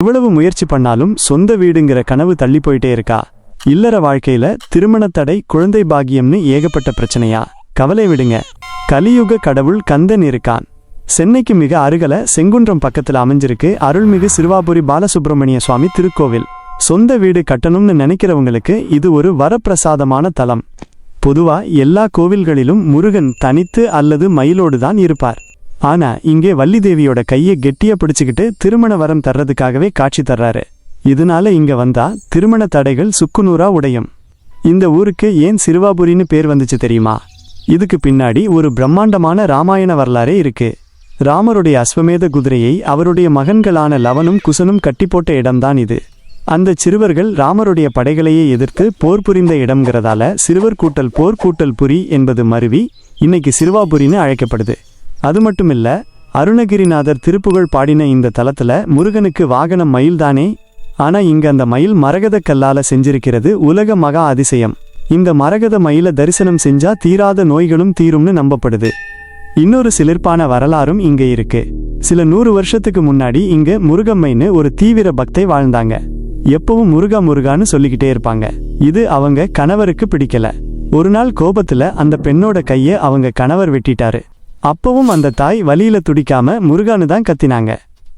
எவ்வளவு முயற்சி பண்ணாலும் சொந்த வீடுங்கிற கனவு தள்ளி போயிட்டே இருக்கா? இல்லற வாழ்க்கையில திருமண தடை குழந்தை பாகியம்னு ஏகப்பட்ட பிரச்சனையா? கவலை விடுங்க. கலியுக கடவுள் கந்தன் இருக்கான். சென்னைக்கு மிக அருகல செங்குன்றம் பக்கத்துல அமைஞ்சிருக்கு அருள்மிகு சிறுவாபுரி பாலசுப்பிரமணிய சுவாமி திருக்கோவில். சொந்த வீடு கட்டணும்னு நினைக்கிறவங்களுக்கு இது ஒரு வரப்பிரசாதமான தலம். பொதுவா எல்லா கோவில்களிலும் முருகன் தனித்து அல்லது மயிலோடு தான் இருப்பார். ஆனா இங்கே வள்ளி தேவியோட கையை கெட்டியா பிடிச்சுக்கிட்டு திருமண வரம் தர்றதுக்காகவே காட்சி தர்றாரு. இதனால இங்க வந்தா திருமண தடைகள் சுக்குநூறா உடையும். இந்த ஊருக்கு ஏன் சிறுவாபுரின்னு பேர் வந்துச்சு தெரியுமா? இதுக்கு பின்னாடி ஒரு பிரம்மாண்டமான ராமாயண வரலாறே இருக்கு. ராமருடைய அஸ்வமேத குதிரையை அவருடைய மகன்களான லவனும் குசனும் கட்டி போட்ட இடம்தான் இது. அந்த சிறுவர்கள் ராமருடைய படைகளையே எதிர்த்து போர் புரிந்த இடம்ங்கிறதால சிறுவர் கூட்டல் போர் கூட்டல் புரி என்பது மருவி இன்னைக்கு சிறுவாபுரின்னு அழைக்கப்படுது. அது மட்டும் இல்ல அருணகிரிநாதர் திருப்புகழ் பாடின இந்த தலத்துல முருகனுக்கு வாகனம் மயில்தானே? ஆனா இங்க அந்த மயில் மரகத கல்லால செஞ்சிருக்கிறது உலக மகா அதிசயம். இந்த மரகத மயில தரிசனம் செஞ்சா தீராத நோய்களும் தீரும்னு நம்பப்படுது. இன்னொரு சிலிர்ப்பான வரலாறும் இங்க இருக்கு. சில நூறு வருஷத்துக்கு முன்னாடி இங்க முருகம்மைன்னு ஒரு தீவிர பக்தை வாழ்ந்தாங்க. எப்பவும் முருகா முருகான்னு சொல்லிக்கிட்டே இருப்பாங்க. இது அவங்க கணவருக்கு பிடிக்கல. ஒரு நாள் கோபத்துல அந்த பெண்ணோட கையை அவங்க கணவர் வெட்டிட்டாரு. அப்பவும் அந்த தாய் வலியில துடிக்காம முருகானு தான் கத்தினாங்க.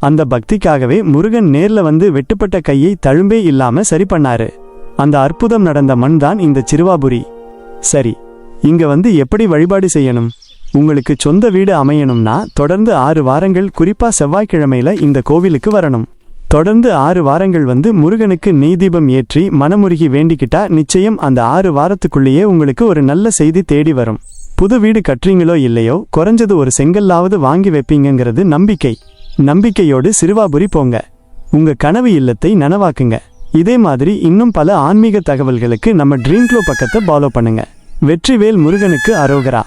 அந்த பக்திக்காகவே முருகன் நேர்ல வந்து வெட்டுப்பட்ட கையை தழும்பே இல்லாம சரி பண்ணாரு. அந்த அற்புதம் நடந்த மண் தான் இந்த சிறுவாபுரி. சரி இங்க வந்து எப்படி வழிபாடு செய்யணும்? உங்களுக்கு சொந்த வீடு அமையணும்னா தொடர்ந்து ஆறு வாரங்கள் குறிப்பா செவ்வாய்க்கிழமையில இந்த கோவிலுக்கு வரணும். தொடர்ந்து ஆறு வாரங்கள் வந்து முருகனுக்கு நீதீபம் ஏற்றி மனமுருகி வேண்டிக்கிட்டா நிச்சயம் அந்த ஆறு வாரத்துக்குள்ளேயே உங்களுக்கு ஒரு நல்ல செய்தி தேடி வரும். புது வீடு கட்டுறீங்களோ இல்லையோ குறைஞ்சது ஒரு செங்கல்லாவது வாங்கி வைப்பீங்கங்கிறது நம்பிக்கை. நம்பிக்கையோடு சிறுவாபுரி போங்க. உங்க கனவு இல்லத்தை நனவாக்குங்க. இதே மாதிரி இன்னும் பல ஆன்மீக தகவல்களுக்கு நம்ம ட்ரீம் க்ளோ பக்கத்தை ஃபாலோ பண்ணுங்க. வெற்றிவேல் முருகனுக்கு அரோகரா.